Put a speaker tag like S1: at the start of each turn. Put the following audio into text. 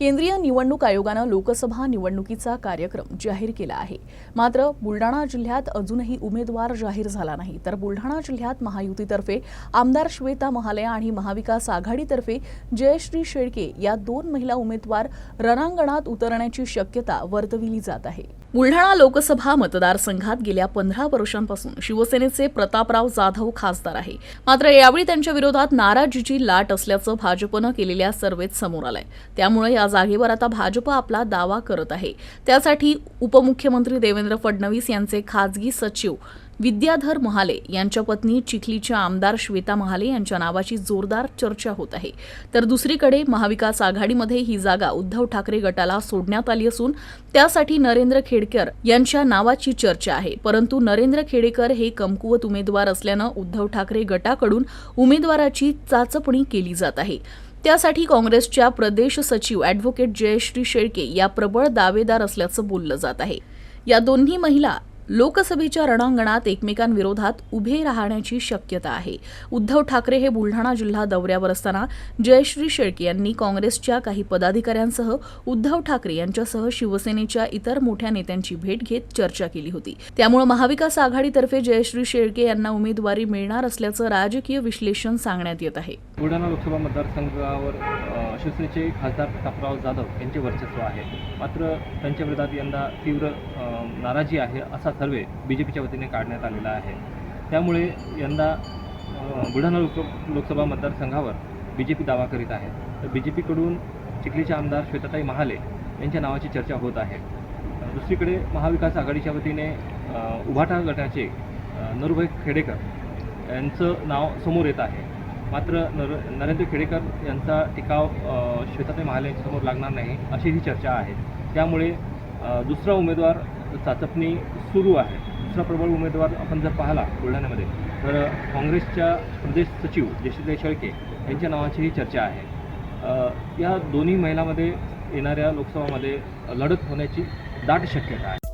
S1: केंद्रीय निवडणूक आयोगानं लोकसभा निवडणुकीचा कार्यक्रम जाहीर केला आहे. मात्र बुलडाणा जिल्ह्यात अजूनही उमेदवार जाहीर झाला नाही. तर बुलढाणा जिल्ह्यात महायुतीतर्फे आमदार श्वेता महालया आणि महाविकास आघाडीतर्फे जयश्री शेळके या दोन महिला उमेदवार रणांगणात उतरण्याची शक्यता वर्तविली जात आहे. बुलढाणा लोकसभा मतदारसंघात गेल्या पंधरा वर्षांपासून शिवसेनेचे प्रतापराव जाधव खासदार आहे. मात्र यावेळी त्यांच्या विरोधात नाराजीची लाट असल्याचं भाजपनं केलेल्या सर्वेत समोर आलंय. त्यामुळे या जागेवर आता भाजप आपला दावा करत आहे. त्यासाठी उपमुख्यमंत्री देवेंद्र फडणवीस यांचे खासगी सचिव विद्याधर महाले यांच्या पत्नी चिखलीच्या आमदार श्वेता महाले यांच्या नावाची जोरदार चर्चा होत आहे. तर दुसरीकडे महाविकास आघाडीमध्ये ही जागा उद्धव ठाकरे गटाला सोडण्यात आली असून त्यासाठी नरेंद्र खेडकर यांच्या नावाची चर्चा आहे. परंतु नरेंद्र खेडेकर हे कमकुवत उमेदवार असल्यानं उद्धव ठाकरे गटाकडून उमेदवाराची चाचपणी केली जात आहे. त्यासाठी काँग्रेसच्या प्रदेश सचिव अॅडव्होकेट जयश्री शेळके या प्रबळ दावेदार असल्याचं बोललं जात आहे. या दोन्ही महिला लोकसभेच्या रणांगणात एकमेकांविरोधात उभे राहण्याची शक्यता आहे. उद्धव ठाकरे हे बुलढाणा जिल्हा दौऱ्यावर असताना जयश्री शेळके यांनी काँग्रेसच्या काही पदाधिकाऱ्यांसह उद्धव ठाकरे यांच्यासह शिवसेनेच्या इतर मोठ्या नेत्यांची भेट घेत चर्चा केली होती. त्यामुळे महाविकास आघाडीतर्फे जयश्री शेळके यांना उमेदवारी मिळणार असल्याचं राजकीय विश्लेषण सांगण्यात येत आहे.
S2: बुलढाणा लोकसभा मतदारसंघावर शिवसेनेचे खासदार प्रतापराव जाधव यांचे वर्चस्व आहे. मात्र त्यांच्या विरोधात यंदा तीव्र नाराजी आहे असा सर्वे बी जे पीच्या वतीने काढण्यात आलेला आहे. त्यामुळे यंदा बुलढाणा लोक लोकसभा मतदारसंघावर बी जे पी दावा करीत आहे तर बी जे पीकडून चिखलीचे आमदार श्वेताताई महाले यांच्या नावाची चर्चा होत आहे. दुसरीकडे महाविकास आघाडीच्या वतीने उभाटा गटाचे नरुभाई खेडेकर यांचं नाव समोर येत आहे. मात्र नर नरेंद्र खेडेकर यांचा टिकाव श्वेताताई महाले यांच्यासमोर लागणार नाही अशी ही चर्चा आहे. त्यामुळे दुसरा उमेदवार चाचपणी सुरू आहे. दुसरा प्रबळ उमेदवार आपण जर पाहिला बुलढाण्यामध्ये तर काँग्रेसच्या प्रदेश सचिव जयश्रीताई शेळके यांच्या नावाची ही चर्चा आहे. या दोन्ही महिलामध्ये येणाऱ्या लोकसभामध्ये लढत होण्याची दाट शक्यता आहे.